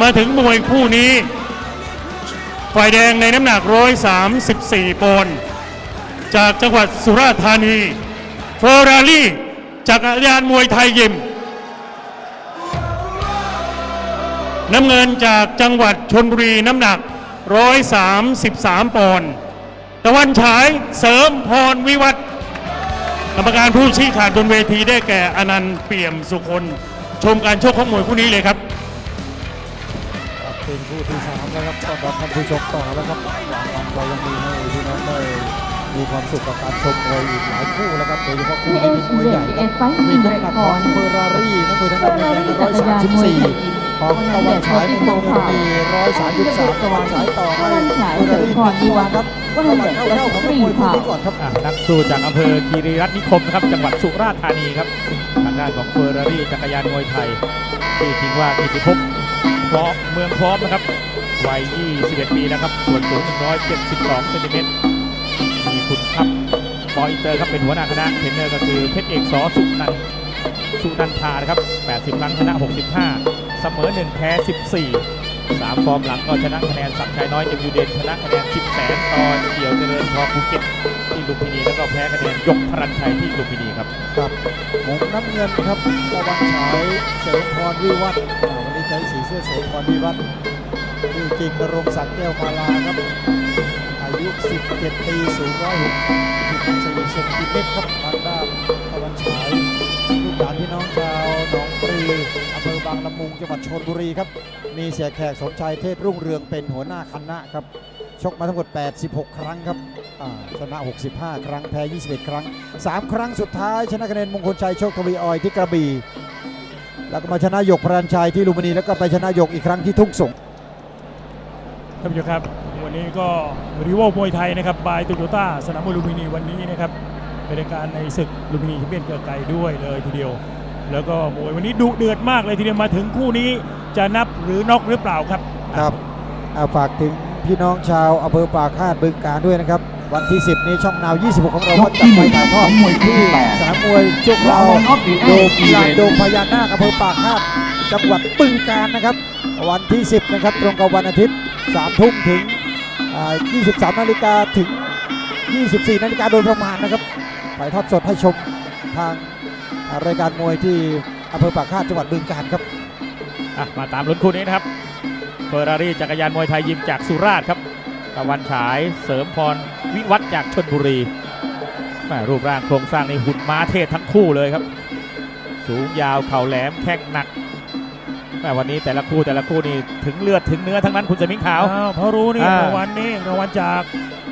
มาถึงมวยคู่นี้ ฝ่ายแดงในน้ำหนัก 134ปอนด์จากจังหวัดสุราษฎร์ธานีเฟอร์รารี่จักรยานมวยไทยยิม น้ำเงินจากจังหวัดชนบุรีน้ำหนัก 133 ปอนด์ตะวันฉายเสริมพรวิวัฒน์กรรมการผู้ชี้ขาดบนเวทีได้แก่อนันต์เปี่ยมสุคน ชมการชกของมวยคู่นี้เลยครับครับ เป็นคู่ที่สามแล้วครับต้อนรับท่านผู้ชมต่อแล้วครับวันเรายังมีให้พี่น้องได้มีความสุขกับการชมมวยอีกหลายคู่แล้วครับโดยเฉพาะคู่นี้เป็นมวยใหญ่ครับมีน้ำหนักของเฟอร์รารี่นักมวยทางด้านแดงร้อยสามสิบสี่ของตะวันฉายมุมน้ำเงินมีร้อยสามสิบสามตะวันฉายต่อให้เฟอร์รารี่พรดีวันครับก็เลยเข้าเข้าของนักมวยคู่นี้ก่อนครับนักสู้จากอำเภอคีรีรัตน์นิคมนะครับจังหวัดสุราษฎร์ธานีครับทางด้านของเฟอร์รารี่จักรยานมวยไทยที่ทิ้งว่ากิติภพ พร้อมเมืองพร้อมนะครับวัย 21 ปีแล้วครับ ส่วนสูง 172เซนติเมตร มีคุณครับปออินเตอร์ครับเป็นหัวหน้าคณะเทรนเนอร์ก็คือเพชรเอกสอสุนันสุนันทานะครับ 80 ครั้งชนะ 65 เสมอ 1 แพ้ 14สามฟอร์มหลังก็ชนะคะแนนสักชัยน้อยเอ็มยูเดนชนะคะแนน 10 แสนตอนเดี่ยวเจริญพอภูเก็ตที่ลุมพินีแล้วก็แพ้คะแนนยกพรันชัยที่ลุมพินีครับ ครับมุมน้ำเงินครับตะวันฉายเสริมพรวิวัฒน์วันนี้ ใช้สีเสื้อเสริมพรวิวัฒน์ชื่อจริงนรงศักดิ์แก้วพาราครับ อายุ 17 ปีสูง164เซนติเมตรครับทางด้านตะวันฉายลูกหลานพี่น้องชาวหนองปลืออำเภอบางละมุงจังหวัดชนบุรีครับ มีเสียแขกสมชายเทศรุ่งเรืองเป็นหัวหน้าคณะครับ ชกมาทั้งหมด 86 ครั้งครับชนะ 65 ครั้ง แพ้ 21 ครั้ง 3 ครั้งสุดท้าย ชนะคะแนนมงคลชัยโชคทวีออยที่กระบี่ แล้วก็มาชนะหยกพรัญชัยที่ลุมพินีแล้วก็ไปชนะหยกอีกครั้งที่ทุ่งสงท่านผู้ชมครับ วันนี้ก็ริโวมวยไทยนะครับบายโตโยต้าสนามมวยลุมพินีวันนี้นะครับเป็นรายการในศึกลุมพินีที่เป็นเกิดไกลด้วยเลยทีเดียว แล้วก็มวยวันนี้ดุเดือดมากเลยทีเดียวมาถึงคู่นี้จะนับหรือน็อกหรือเปล่าครับครับอ่าฝากถึงพี่น้องชาวอำเภอปากคาดบึงการด้วยนะครับ วันที่ 10 นี้ช่องนาว 26 ของเราก็จัดไปถ่ายทอดที่สนามมวยจุกเราโดมลานโดมพญานาคอำเภอปากคาดจังหวัดบึงการนะครับ วันที่ 10 นะครับ ตรงกับวันอาทิตย์ 3 ทุ่มถึงอ่า23 นาฬิกาถึง 24 นาฬิกาโดยประมาณนะครับถ่ายทอดสดให้ชมทางอ่ารายการมวยที่อำเภอปากคาดจังหวัดบึงการครับอะมาตามลุ้นคู่นี้นะครับเฟอร์รารี่จักรยานมวยไทยยิมจากสุราษฎร์ครับตะวันฉายเสริมพร วิวัฒน์จากชนบุรีแม่รูปร่างโครงสร้างในหุ่นม้าเทศทั้งคู่เลยครับ สูงยาวเข่าแหลมแข้งหนักแม่วันนี้แต่ละคู่แต่ละคู่นี่ถึงเลือดถึงเนื้อทั้งนั้นคุณสมิงขาวอ้าวเพราะรู้นี่อ่ารางวัลนี้รางวัลจาก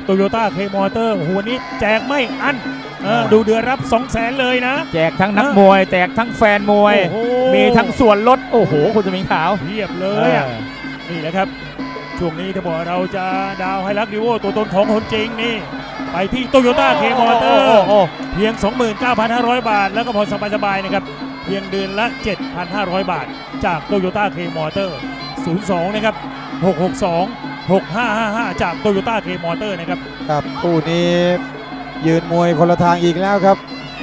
โตโยต้าเคมอเตอร์หัวนี้แจกไม่อั้นเอออ่าดูเดือนรับ2 0 0แสนเลยนะ แจกทั้งนักมวย แจกทั้งแฟนมวยโอ้โหมีทั้งส่วนลด โอ้โห คุณสมิงขาวเพียบเลยอะนี่แหละครับ ช่วงนี้ถ้าบอกเราจะดาวให้รักดิโวตัวตนของคนจริงนี่ ไปที่โตโยต้าเคมอเตอร์โอ้โหเพียง 29,500 บาท แล้วก็ผ่อนสบายๆนะครับ เพียงเดือนละ 7,500 บาท จากโตโยต้าเคมอเตอร์ 02 นะครับ 662 6555 จากโตโยต้าเคมอเตอร์นะครับ ครับคู่นี้ยืนมวยคนละทางอีกแล้วครับ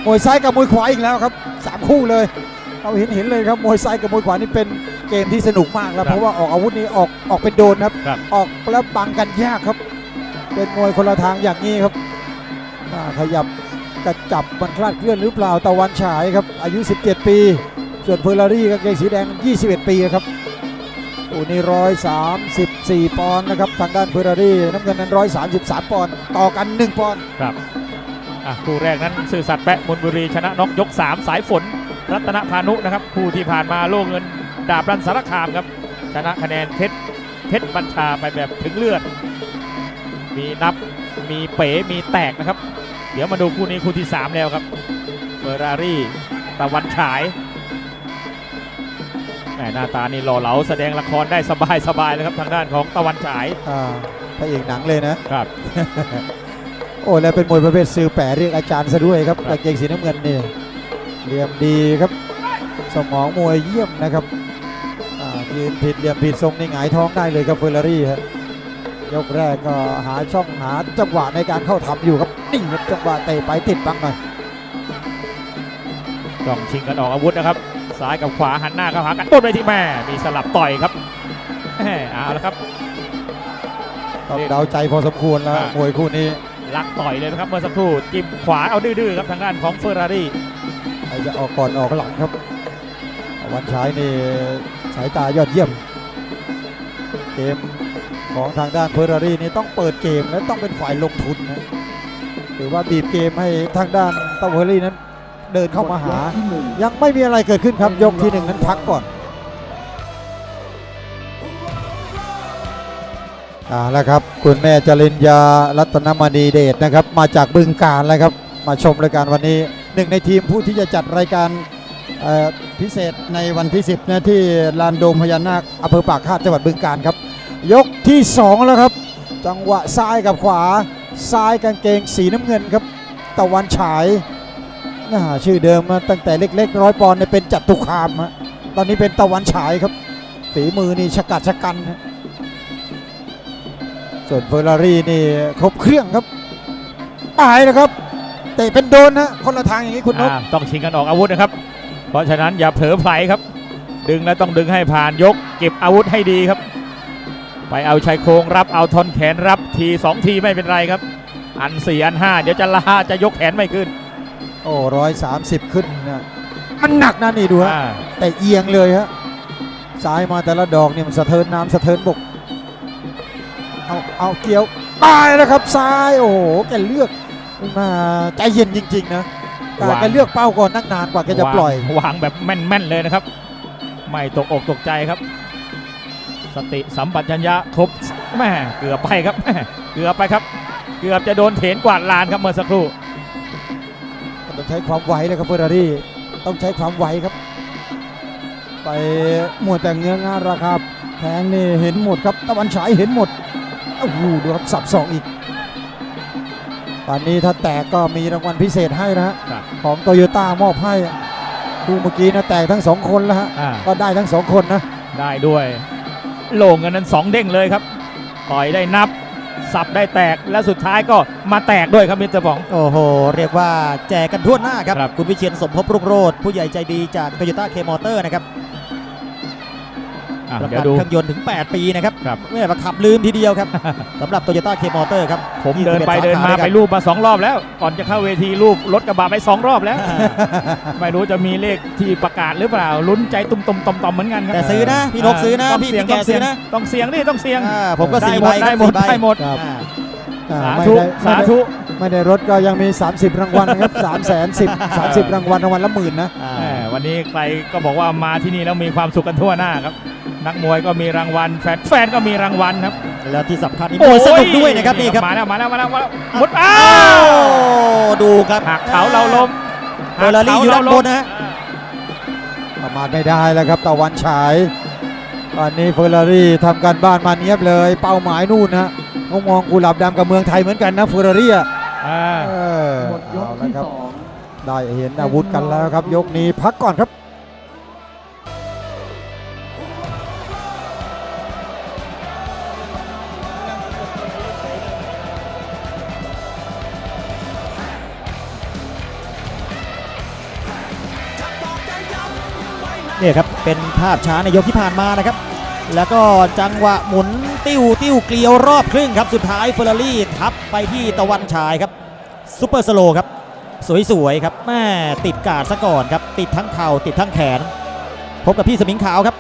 มวยซ้ายกับมวยขวาอีกแล้วครับสามคู่เลย เราเห็นเห็นเลยครับมวยซ้ายกับมวยขวานี่เป็นเกมที่สนุกมากแล้วครับเพราะว่าออกอาวุธนี้ออกออกเป็นโดนครับ ครับ ออกแล้วบังกันยากครับ เป็นมวยคนละทางอย่างนี้ครับอ่าขยับกระจับมันคลาดเคลื่อนหรือเปล่าตะวันฉายครับอายุ 17 ปี ส่วนเฟอร์รารี่กางเกงสีแดง 21 ปีครับคู่นี้ร้อยสามสิบสี่ปอนด์นะครับทางด้านเฟอร์รารี่น้ำเงินนั้นร้อยสามสิบสามปอนด์ต่อกันหนึ่งปอนด์ครับอะคู่แรกนั้น สื่อสัตว์แปะมนบุรีชนะน็อกยก 3 สายฝน รัตนพานุนะครับคู่ที่ผ่านมาโล่เงินดาบรันสารคามครับชนะคะแนนเพชรเพชรบัญชาไปแบบถึงเลือด มีนับมีเป๋มีแตกนะครับ เดี๋ยวมาดูคู่นี้คู่ที่ 3 แล้วครับเฟอร์รารี่ตะวันฉายแหมหน้าตานี่หล่อเหลาแสดงละครได้สบายสบายๆเลยครับทางด้านของตะวันฉายอ่าพระเอกหนังเลยนะ ครับ โอ้ แล้วเป็นมวยประเภทซื้อแปะเรียกอาจารย์ซะด้วยครับครับ กางเกงสีน้ำเงินนี่ เหลี่ยมดีครับ สมองมวยเยี่ยมนะครับอ่ายืนผิดเหลี่ยมผิดทรงนี่หงายท้องได้เลยครับเฟอร์รารี่ครับยกแรกก็หาช่องหาจังหวะในการเข้าทำอยู่ครับนี่ครับจังหวะเตะไปติดบังหน่อยต้องชิงกันออกอาวุธนะครับ ซ้ายกับขวาหันหน้าเข้าหากันต้นไปที่แม่มีสลับต่อยครับแหมเอาละครับต้องเดาใจพอสมควรแล้วอ่ามมวยคู่นี้ลักต่อยเลยนะครับเมื่อสักครู่จิ้มขวาเอาดื้อๆครับทางด้านของเฟอร์รารี่ ใครจะออกก่อนออกหลังครับวันฉายนี่สายตายอดเยี่ยม เกมของทางด้านเฟอร์รารี่นี่ต้องเปิดเกมและต้องเป็นฝ่ายลงทุนนะหรือว่าบีบเกมให้ทางด้านเตาเฟอร์รารี่นั้นเดินเข้ามาหา ยังไม่มีอะไรเกิดขึ้นครับยกที่หนึ่งนั้นพักก่อนอ่าแล้วครับคุณแม่จริญญารัตนมณีเดชนะครับ มาจากบึงการแล้วครับ มาชมรายการวันนี้ หนึ่งในทีมผู้ที่จะจัดรายการพิเศษในวันที่ 10นะที่ลานโดมพญานาคอำเภอปากคาดจังหวัดบึงการครับ ยกที่ 2 แล้วครับ จังหวะซ้ายกับขวาซ้ายกางเกงสีน้ำเงินครับ ตะวันฉายน่าชื่อเดิมมาตั้งแต่เล็กๆร้อยปอนด์เนี่ยเป็นจัตุคามฮะตอนนี้เป็นตะวันฉายครับ ฝีมือนี่ชะกัดชะกันฮะส่วนเฟอร์รารี่นี่ครบเครื่องครับตายนะครับ เตะเป็นโดนนะคนละทางอย่างนี้คุณนพอ่าต้องชิงกันออกอาวุธนะครับ เพราะฉะนั้นอย่าเผลอไผลครับ ดึงแล้วต้องดึงให้ผ่านยก เก็บอาวุธให้ดีครับ ไปเอาชายโครงรับเอาทอนแขนรับทีสองทีไม่เป็นไรครับ อันสี่อันห้าเดี๋ยวจะลาจะยกแขนไม่ขึ้นโอ้ร้อยสามสิบขึ้นนะมันหนักนะนี่ดูฮะอ่าแต่เอียงเลยฮะซ้ายมาแต่ละดอกเนี่ยมันสะเทินน้ำสะเทินบกเอาเอาเกี่ยวตายแล้วครับซ้ายโอ้โหแกเลือก มาใจเย็นจริง ๆ นะการแกเลือกเป้าก่อนนักนานกว่าแกจะปล่อย วางวางแบบแม่นๆเลยนะครับ ไม่ตกอกตกใจครับ สติสัมปชัญญะครบแม่เกือบไปครับแม่เกือบไปครับ เกือบจะโดนเถนกวาดลานครับเมื่อสักครู่ต้องใช้ความไวเลยครับเฟอร์รารี่ต้องใช้ความไวครับ ไปหมวดแต่เงื้องานราคาแพงนี่เห็นหมดครับตะวันฉายเห็นหมดโอ้โหดูครับสับสองอีก ตอนนี้ถ้าแตกก็มีรางวัลพิเศษให้นะฮะครับ ของโตโยต้ามอบให้คู่เมื่อกี้นะแตกทั้งสองคนแล้วฮะอ่า ก็ได้ทั้งสองคนนะได้ด้วยโล่งกันนั้นสองเด้งเลยครับ ต่อยได้นับ สับได้แตกและสุดท้ายก็มาแตกด้วยครับมิสเตอร์บอง โอ้โห เรียกว่าแจกกันทั่วหน้าครับ ครับ คุณวิเชียนสมภพรุ่งโรจน์ผู้ใหญ่ใจดีจาก t o y ยต้าเคมอเตอร์นะครับอะ ประเดี๋ยกัวนดูเครื่องยนต์ถึง 8 ปีนะครับครับแม่ประขับลืมทีเดียวครับสำหรับ t o y ยต้าเคมอเตอร์ครับผมเดินไป21เดินมาสขไปด้วยกัรูปมาสองรอบแล้ว ก่อนจะเข้าเวทีรูปรถกระบะไปสองรอบแล้ว ไม่รู้จะมีเลขที่ประกาศหรือเปล่าลุ้นใจตุ้มๆต่อมๆเหมือนกันครับแต่ซื้อนะพี่นกซื้อนะต้องพี่เสียงพี่แกต้องเสีซื้ยองนะต้องเสียงนี่ต้องเสียงอ่าผมก็ได้สี่หมใบดครัได้บหมดสี่ใบได้หมดครับอ่าอ่าสาไม่ธุได้สาไม่ได้ธุไม่ได้รถก็ยังมี 30 รางวัลนะครับ3 0 0 0 0 10 30รางวัลรางวัลละหมื่นนะอ่าแหมวันนี้ใครก็บอกว่ามาที่นี่แล้วมีความสุขกันทั่วหน้าครับ นักมวยก็มีรางวัลแฟนแฟนก็มีรางวัลครับ แล้วที่สำคัญนี่มวยสนุกด้วยนะครับนี่ครับมาแล้วมาแล้วมาแล้วมาแล้วหมดอ้าอ้าววดูครับหักเขาเราล้มเฟอร์รารี่อยู่ด้านบนนะฮะประมาทไม่ได้แล้วครับตะวันฉายตอนนี้เฟอร์รารี่ทำการบ้านมาเนียบเลย เป้าหมายนู่นนะเขามองกุหลาบดำกับเมืองไทยเหมือนกันนะเฟอร์รารี่อะอ่าเออเอาละครับได้เห็นอาวุธกันแล้วครับ ยกนี้พักก่อนครับ เนี่ยครับเป็นภาพช้าในยกที่ผ่านมานะครับ แล้วก็จังหวะหมุนติ้วติ้วเกลียวรอบครึ่งครับสุดท้ายเฟอร์รารี่ทับไปที่ตะวันฉายครับซูเปอร์สโลว์ครับสวยๆครับแม่ติดกาดซะก่อนครับติดทั้งเข่าติดทั้งแขน พบกับพี่สมิงขาวครับ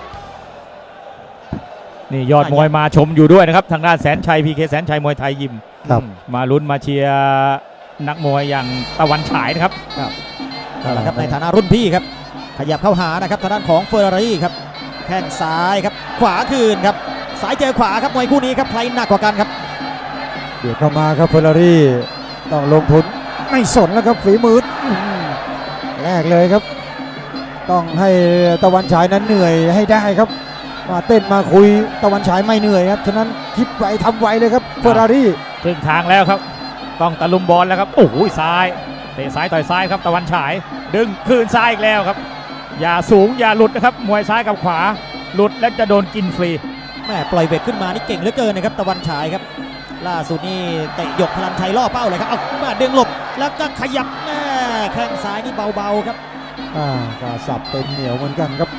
นี่ยอดมวยมาชมอยู่ด้วยนะครับ ทางด้านแสนชัยพีเคแสนชัยมวยไทยยิมครับมาลุ้นมาเชียร์นักมวยอย่างตะวันฉายนะครับเอาละครับในฐานะรุ่นพี่ครับ ขยับเข้าหานะครับทางด้านของเฟอร์รารี่ครับแข้งซ้ายครับขวาคืนครับซ้ายเจอขวาครับมวยคู่นี้ครับใครหนักกว่ากันครับเดี๋ยวเข้ามาครับเฟอร์รารี่ต้องลงทุนไม่สนแล้วครับฝีมืออื้อหือแรกเลยครับ ต้องให้ตะวันฉายนั้นเหนื่อยให้ได้ครับมาเต้นมาคุยตะวันฉายไม่เหนื่อยครับฉะนั้นคิดไวทำไวเลยครับเฟอร์รารี่ครึ่งทางแล้วครับ ต้องตะลุมบอลแล้วครับโอ้โหซ้ายเตะซ้ายต่อยซ้ายครับตะวันฉาย ดึงคืนซ้ายอีกแล้วครับ อย่าสูงอย่าหลุดนะครับ มวยซ้ายกับขวา หลุดแล้วจะโดนกินฟรีแม่ปล่อยเวทขึ้นมานี่เก่งเหลือเกินนะครับตะวันฉายครับ ล่าสุดนี่เตะหยกพลันชัยล่อเป้าเลยครับเอามาดึงหลบแล้วก็ขยับแม่แข้งซ้ายนี่เบาๆครับอ่ากาสับเต็มเหนียวเหมือนกันครับ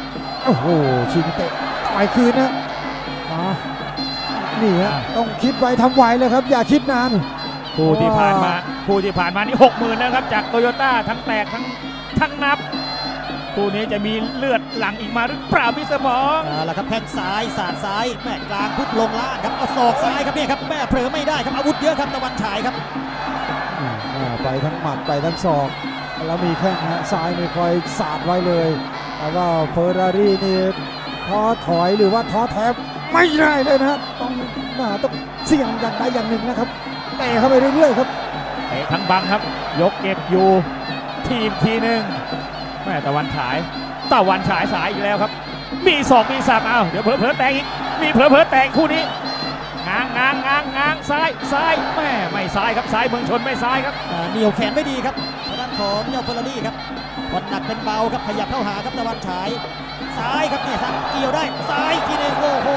โอ้โหชิงเตะต่อยคืนนะมานี่ฮะอ่าต้องคิดไวทำไวเลยครับ อย่าคิดนานคู่ที่ผ่านมาคู่ที่ผ่านมานี่หกหมื่นนะครับจากโตโยต้าทั้งแตกทั้งทั้งนับ คู่นี้จะมีเลือดหลังอีกมาหรือเปล่าพี่สมองเอาละครับแข้งซ้ายสาดซ้ายแม่กลางพุทลงล่างครับเอาศอกซ้ายครับเนี่ยครับแม่เผลอไม่ได้ครับอาวุธเยอะครับตะวันฉายครับอ่าไปทั้งหมัดไปทั้งศอก แล้วมีแข้งฮะซ้ายนี่คอยสาดไว้เลยแต่ว่าเฟอร์รารี่นี่ท้อถอยหรือว่าท้อแท้ไม่ได้เลยนะต้องน่าต้องเสี่ยงอย่างใดอย่างหนึ่งนะครับเตะเข้าไปเรื่อยๆครับเตะทั้งบังครับ ยกเก็บอยู่ทีมทีหนึ่ง แม่ตะวันฉาย ตะวันฉายสายอีกแล้วครับ มีสองมีสามเอาเดี๋ยวเผลอเผลอแตกอีก มีเผลอเผลอแตกคู่นี้ง้างง้างง้างง้างซ้ายซ้ายแม่ไม่ซ้ายครับซ้ายเมืองชนไม่ซ้ายครับอ่าเหนียวแขนไม่ดีครับทางด้านของเจ้าเฟอร์รารี่ครับผ่อนหนักเป็นเบาครับขยับเข้าหาครับตะวันฉาย ซ้ายครับเนี่ยครับเกี่ยวได้ซ้ายกทีหนึงโอ้โห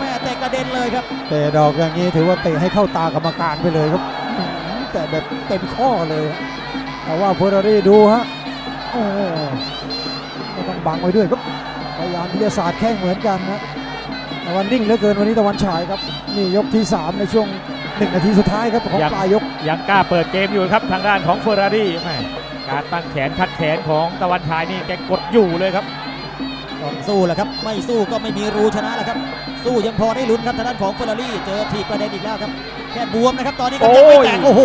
แม่เตะกระเด็นเลยครับ เตะดอกอย่างนี้ถือว่าเตะให้เข้าตากรรมการไปเลยครับ แต่แบบเต็มข้อเลย แต่ว่าเฟอร์รารี่ดูฮะ โอ้โหก็ต้องบังไว้ด้วยครับพยายามที่จะสาดแข้งเหมือนกันนะแต่ว่านิ่งเหลือเกินวันนี้ตะวันฉายครับนี่ยกที่ 3 ในช่วงหนึ่งนาทีสุดท้ายครับของยังปลายยกยังกล้าเปิดเกมอยู่ครับทางด้านของเฟอร์รารี่แม่การตั้งแขนคัดแขนของตะวันฉายนี่แกกดอยู่เลยครับต้องสู้แหละครับไม่สู้ก็ไม่มีรูชนะแหละครับ สู้ยังพอได้ลุ้นครับทางด้านของเฟอร์รารี่เจอถีบประเด็นอีกแล้วครับแค่บวมนะครับตอนนี้ก็ยังไม่แตกโอ้ยโอ้โห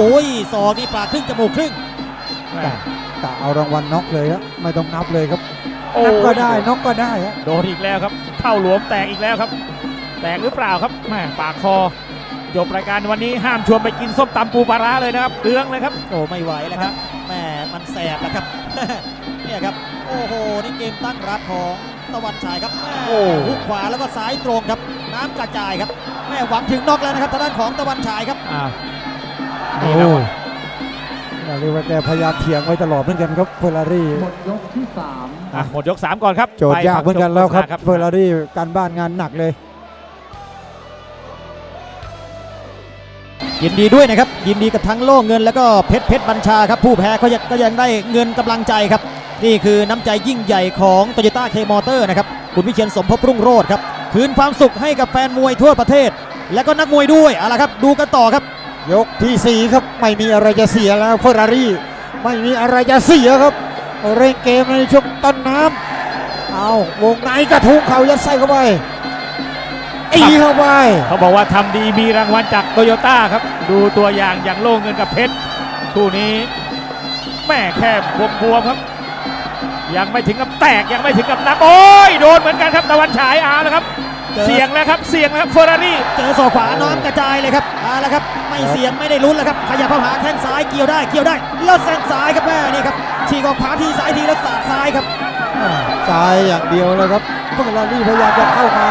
ศอกนี่ปากครึ่งจมูกครึ่งแม่ กะเอารางวัลน็อกเลยครับไม่ต้องนับเลยครับโอ้นับก็ได้น็อกก็ได้ฮะโดนอีกแล้วครับ เข้าหลวมแตกอีกแล้วครับ แตกหรือเปล่าครับแม่ปากคอจบรายการวันนี้ห้ามชวนไปกินส้มตำปูปลาร้าเลยนะครับเรืองเลยครับ โอ้ไม่ไหวแล้วครับแม่มันแสบแล้วครับ เนี่ยครับ โอ้โห นี่เกมตั้งรับของตะวันฉายครับแม่โอ้ หุกขวาแล้วก็ซ้ายตรงครับ น้ำกระจายครับแม่หวังถึงน็อกแล้วนะครับทางด้านของตะวันฉายครับอ่า โอ้นี่ครับ เราเรียกว่าแกพยายามเถียงไว้ตลอดเหมือนกันครับเฟอร์รารี่หมดยกที่สามอะหมดยก 3 ก่อนครับโจทย์ยากเหมือนกันแล้วครับไปเฟอร์รารี่การบ้านงานหนักเลย ยินดีด้วยนะครับ ยินดีกับทั้งโล่เงินแล้วก็เพชรเพชรบัญชาครับ ผู้แพ้ก็ยังก็ยังได้เงินกำลังใจครับ นี่คือน้ำใจยิ่งใหญ่ของโตโยต้าเคมอเตอร์นะครับ คุณวิเชียนสมภพรุ่งโรจน์ครับ คืนความสุขให้กับแฟนมวยทั่วประเทศ และก็นักมวยด้วยเอาละครับ ดูกันต่อครับ ยกที่ 4 ครับไม่มีอะไรจะเสียแล้วเฟอร์รารี่ไม่มีอะไรจะเสียครับ เร่งเกมในช่วงต้นน้ำเอาวงในกระทุ้งเขายัดไส้เข้าไปอีเข้าไป เขาบอกว่าทำดีมีรางวัลจากโตโยต้าครับ ดูตัวอย่างอย่างโล่เงินกับเพชรคู่นี้แม่แค่บวมๆครับ ยังไม่ถึงกับแตกยังไม่ถึงกับนับโอ้ยโดนเหมือนกันครับตะวันฉายอาแล้วครับ เจอเสียงแล้วครับเสียงแล้วครับเฟอร์รารี่เจอศอกขวาน้ำกระจายเลยครับเอาละครับไม่เสียงไม่ได้ลุ้นแล้วครับขยับเข้าหาแข้งซ้ายเกี่ยวได้เกี่ยวได้แล้วแซงซ้ายครับแม่นี่ครับฉีกออกขวาทีซ้ายทีแล้วสาดซ้ายครับซ้ายอย่างเดียวเลยครับเฟอร์รารี่พยายามจะเข้ามา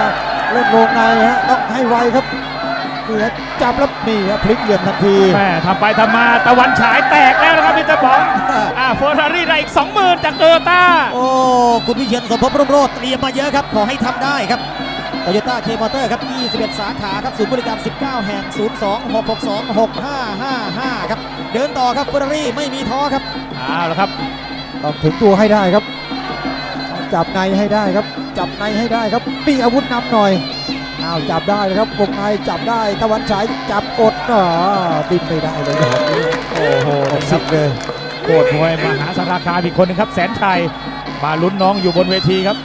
เล่นวงในฮะต้องให้ไวครับนี่ฮะจับแล้วนี่ฮะพลิกเหลี่ยมทันทีแม่ทำไปทำมาตะวันฉายแตกแล้วนะครับพี่ตะบองอ่าเฟอร์รารี่ได้อีก20,000จากโตโยต้าโอ้คุณวิเชียนสมภพรุ่งโรจน์เตรียมมาเยอะครับขอให้ทำได้ครับ โตโยต้าเคมอเตอร์ครับ 21 สาขาครับศูนย์บริการ 19 แห่ง 02 662 6555 ครับ เดินต่อครับเฟอร์รารี่ไม่มีท้อครับเอาละครับ ต้องถึงตัวให้ได้ครับต้องจับในให้ได้ครับ จับในให้ได้ครับมีอาวุธนำหน่อยอ้าวจับได้เลยครับวงในจับได้ ตะวันฉายจับกดอ๋อดิ้นไม่ได้เลยครับโอ้โหออกสิบเลยโคตรมวยมหาสารคามอีกคนหนึงครับ แสนชัยมาลุ้นน้องอยู่บนเวทีครับ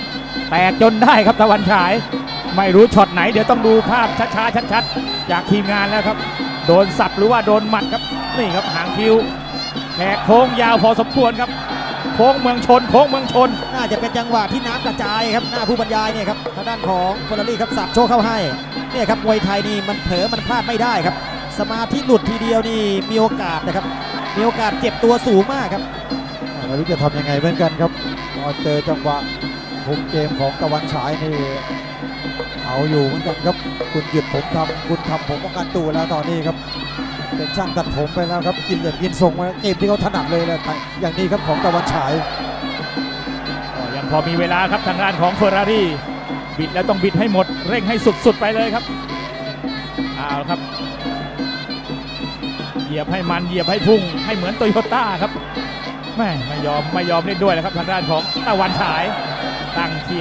แตกจนได้ครับตะวันฉาย ไม่รู้ช็อตไหนเดี๋ยวต้องดูภาพช้าๆชัดๆจากทีมงานแล้วครับ โดนสับหรือว่าโดนหมัดครับนี่ครับหางคิ้วแหกโค้งยาวพอสมควรครับโค้งเมืองชนโค้งเมืองชน น่าจะเป็นจังหวะที่น้ำกระจายครับหน้าผู้บรรยายเนี่ยครับทางด้านของเฟอร์รารี่ครับสับโชว์เข้าให้เนี่ยครับมวยไทยนี่มันเผลอมันพลาดไม่ได้ครับ สมาธิหลุดทีเดียวนี่มีโอกาสนะครับ มีโอกาสเจ็บตัวสูงมากครับไม่รู้จะทำยังไงเหมือนกันครับพอเจอจังหวะคุมเกมของตะวันฉายนี่ เอาอยู่เหมือนกันครับคุณหยุดผมทำคุณทำผมป้องกันตัวแล้วตอนนี้ครับเป็นช่างตัดผมไปแล้วครับกินเหลี่ยมกินทรงมาเกมที่เขาถนัดเลยแหละอย่างนี้ครับของตะวันฉายยังพอมีเวลาครับทางด้านของเฟอร์รารี่บิดแล้วต้องบิดให้หมด เร่งให้สุดๆไปเลยครับเอาครับ เหยียบให้มันเหยียบให้พุ่ง ให้เหมือนโตโยต้าครับแม่ไม่ยอมไม่ยอมเล่นด้วยแล้วครับทางด้านของตะวันฉาย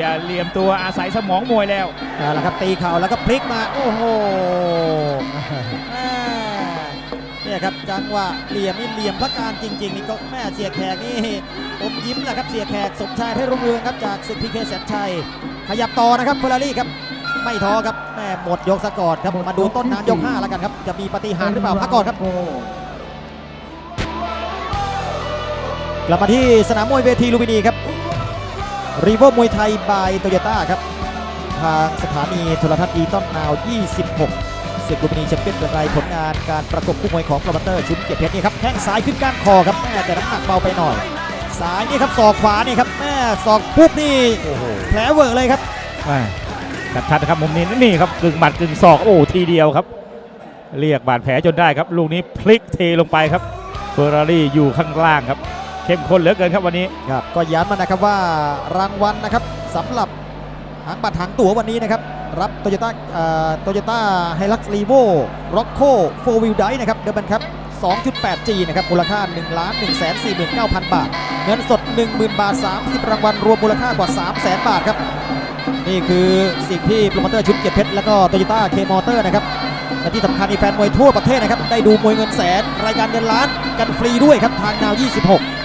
ตตั้งเทียร์เหลี่ยมตัวอาศัยสมองมวยแล้วเอาละครับตีเข่าแล้วก็พลิกมาโอ้โหแม่เนี่ยครับจังหวะเหลี่ยมนี่เหลี่ยมพระการจริงๆนี่ก็แม่เสียแขกนี่อมยิ้มแหละครับเสียแขกสมชายให้รุ่งเรืองครับจากศึกพีเคแสนชัยขยับต่อนะครับเฟอร์รารี่ครับไม่ท้อครับแม่หมดยกสะก่อนครับมาดูต้นน้ำยก5แล้วกันครับจะมีปาฏิหารย์หรือเปล่าพักก่อนครับกลับมาที่สนามมวยเวทีลุมพินีครับ รีโวมวยไทยบายโตโยต้าครับ ทางสถานีโทรทัศน์อีต้นนาว 26ศึกลุมพินีแชมเปี้ยนเป็นไรผลงานการประกบคู่มวยของโปรโมเตอร์ชุนเกียรติเพชรนี่ครับแข้งซ้ายขึ้นก้านคอครับแม่แต่น้ำหนักเบาไปหน่อยซ้ายนี่ครับศอกขวานี่ครับแม่ศอกปุ๊บนี่แผลเวอะเลยครับมาชัดๆนะครับมุมนี้นี่ครับกึ่งหมัดกึ่งศอกโอ้ทีเดียวครับ เรียกบาดแผลจนได้ครับ ลูกนี้พลิกเทลงไปครับเฟอร์รารี่อยู่ข้างล่างครับ เข้มข้นเหลือเกินครับวันนี้ครับก็ย้ำมานะครับว่ารางวัลนะครับสำหรับหางบัตรหางตั๋ววันนี้นะครับ รับโตโยต้าโตโยต้าไฮลักซ์รีโวร็อกโคโฟวิลไดนะครับเดิมบันครับ 2.8G นะครับมูลค่า1ล้าน1 4 9 0 0 0 บาท เงินสด 10,000 บาท 30 รางวัล รวมมูลค่ากว่า 3 0 0 0 0 0 บาทครับ นี่คือสิ่งที่โปรโมเตอร์ชุดเกียรติเพชร แล้วก็โตโยต้าเคมอเตอร์นะครับและที่สำคัญมีแฟนมวยทั่วประเทศนะครับ ได้ดูมวยเงินแสน รายการเงินล้านกันฟรีด้วยครับทางนาว 26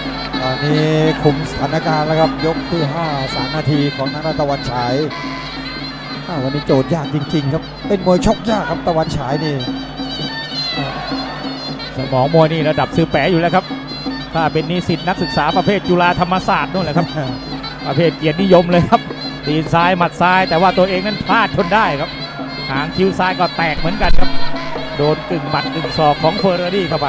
ตอนนี้คุมสถานการณ์แล้วครับยกที่ 5 3 นาทีของทางด้านตะวันฉายอ่าวันนี้โจทย์ยากจริง ๆ ครับ เป็นมวยชกยากครับตะวันฉายนี่สมองมวยนี่ระดับซื้อแปะอยู่แล้วครับ ถ้าเป็นนิสิตนักศึกษาประเภทจุฬาธรรมศาสตร์นู่นแหละครับ ประเภทเกียรตินิยมเลยครับตีนซ้ายหมัดซ้าย แต่ว่าตัวเองนั้นพลาดจนได้ครับ หางคิ้วซ้ายก็แตกเหมือนกันครับ โดนกึ่งหมัดกึ่งศอกของเฟอร์รารี่เข้าไป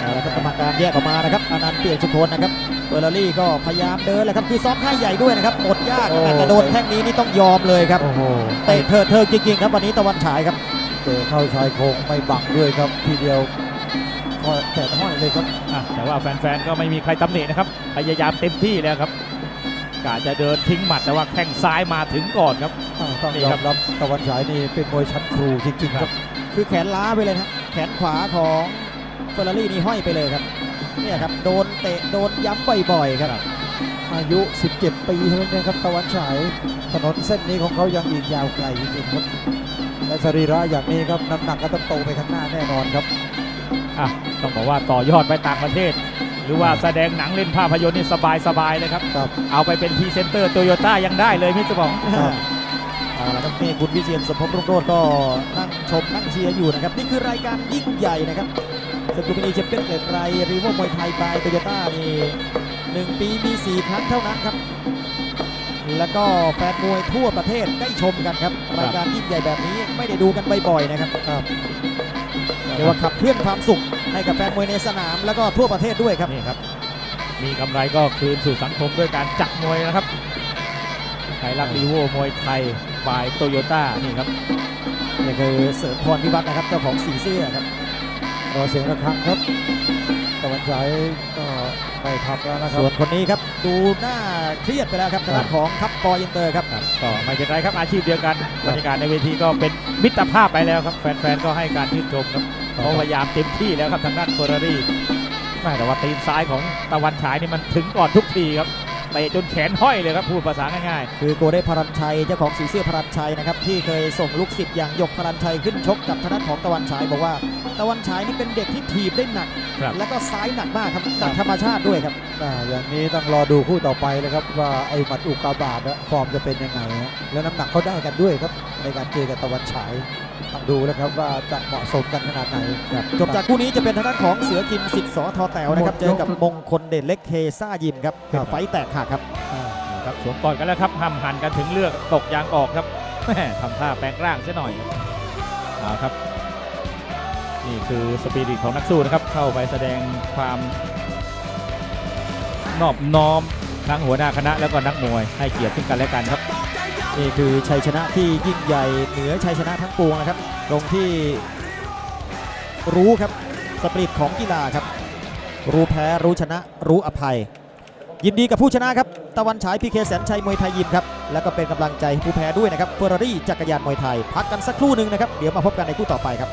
เอาละครับกรรมการแยกออกมานะครับอนันต์เปลี่ยนชุมพลนะครับเฟอร์รารี่ก็พยายามเดินแหละครับคือซ้อมค่ายใหญ่ด้วยนะครับหมดยากโอ้แต่โดนแท่งนี้นี่ต้องยอมเลยครับโอ้โหเตะเถิดเทิงจริงๆครับวันนี้ตะวันฉายครับเตะเข้าชายโครงไม่บังด้วยครับ ทีเดียวก็แขนห้อยเลยครับอะแต่ว่าแฟนๆก็ไม่มีใครตำหนินะครับพยายามเต็มที่แล้วครับกะจะเดินทิ้งหมัดแต่ว่าแข้งซ้ายมาถึงก่อนครับอ่าต้องนี่ยอครัมบรับตะวันฉายนี่เป็นมวยชั้นครูจริงๆครับ คือแขนล้าไปเลยนะแขนขวาของ เฟอร์รารี่นี่ห้อยไปเลยครับเนี่ยครับโดนเตะโดนย้ำบ่อยๆครับ อายุ 17 ปีเท่านั้นเองครับตะวันฉายถนนเส้นนี้ของเขายังอีกยาวไกลจริงๆครับและสรีระอย่างนี้ครับน้ำหนักก็ต้องโตไปข้างหน้าแน่นอนครับอะต้องบอกว่าต่อยอดไปต่างประเทศ หรือว่าแสดงหนังเล่นภาพยนตร์นี่สบายๆเลยครับ ครับเอาไปเป็นพรีเซนเตอร์โตโยต้ายังได้เลยมิสเตอร์บองครับเอาละครับนี่คุณวิเชียนสมภพรุ่งโรจน์ก็นั่งชมนั่งเชียร์อยู่นะครับ นี่คือรายการยิ่งใหญ่นะครับ ศึกลุมพินีแชมเปี้ยนเกรดไรรีโวมวยไทยบายโตโยต้านี่หนึ่งปีมี4ครั้งเท่านั้นครับ แล้วก็แฟนมวยทั่วประเทศได้ชมกันครับ รายการยิ่งใหญ่แบบนี้ไม่ได้ดูกันบ่อยๆนะครับครับเรียกว่าขับเคลื่อนความสุขให้กับแฟนมวยในสนามแล้วก็ทั่วประเทศด้วยครับนี่ครับ มีกำไรก็คืนสู่สังคมด้วยการจัดมวยนะครับไทยรักรีโวมวยไทยบายโตโยต้านี่ครับนี่คือเสริมพรพิวัฒน์นะครับเจ้าของสีเสื้อครับ รอเสียงระฆังครับตะวันฉายก็ไปทำแล้วนะครัส่วบนคนนี้ครับดูหน้าเครียดไปแล้วครับทางด้านของทัพปออินเตอร์ครับครับก็ไม่เป็นไรครับอาชีพเดียวกันบรรยากาศในเวทีก็เป็นมิตรภาพไปแล้วครับ แฟนๆก็ให้การชื่นชมครับเพราะพยายามเต็มที่แล้วครับทางด้านเฟอร์รารี่แม่แต่ว่าตีนซ้ายของตะวันฉายนี่มันถึงก่อนทุกทีครับ เตะจนแขนห้อยเลยครับพูดภาษาง่ายๆ คือโกเด้พรัญชัยเจ้าของสีเสื้อพรัญชัยนะครับที่เคยส่งลูกศิษย์อย่างยกพรัญชัยขึ้นชกกับทางด้านของตะวันฉายบอกว่า ตะวันฉายนี่เป็นเด็กที่ถีบได้หนัก แล้วก็ซ้ายหนักมากครับหนักธรรมชาติด้วยครับอย่างนี้ต้องรอดูคู่ต่อไปเลยครับว่าไอ้หมัดอุกกาบาตฟอร์มจะเป็นยังไงฮะและน้ำหนักเขาได้กันด้วยครับในการเจอกับตะวันฉาย ต้องดูแล้วครับว่าจะเหมาะสมกันขนาดไหนครับจบจากคู่นี้จะเป็นทางด้านของเสือกิมสิทธิ์สอทอแต๋วนะครับ เจอกับมงคลเดชเล็กเคซ่ายิมครับเป็นไฟต์แตกหักครับๆครับสวมกอดกันแล้วครับห้ำหันกันถึงเลือกตกยางออกครับแม่ทำท่าแปลงร่างเสียหน่อยเอาครับ นี่คือสปิริตของนักสู้นะครับ เข้าไปแสดงความนอบน้อมทั้งหัวหน้าคณะแล้วก็นักมวยให้เกียรติซึ่งกันและกันครับ นี่คือชัยชนะที่ยิ่งใหญ่เหนือชัยชนะทั้งปวงนะครับ ตรงที่รู้ครับสปริตของกีฬาครับ รู้แพ้รู้ชนะรู้อภัย ยินดีกับผู้ชนะครับ ตะวันฉายพีเคแสนชัยมวยไทยยิมครับ แล้วก็เป็นกำลังใจผู้แพ้ด้วยนะครับเฟอร์รารี่จักรยานมวยไทย พักกันสักครู่หนึ่งนะครับ เดี๋ยวมาพบกันในคู่ต่อไปครับ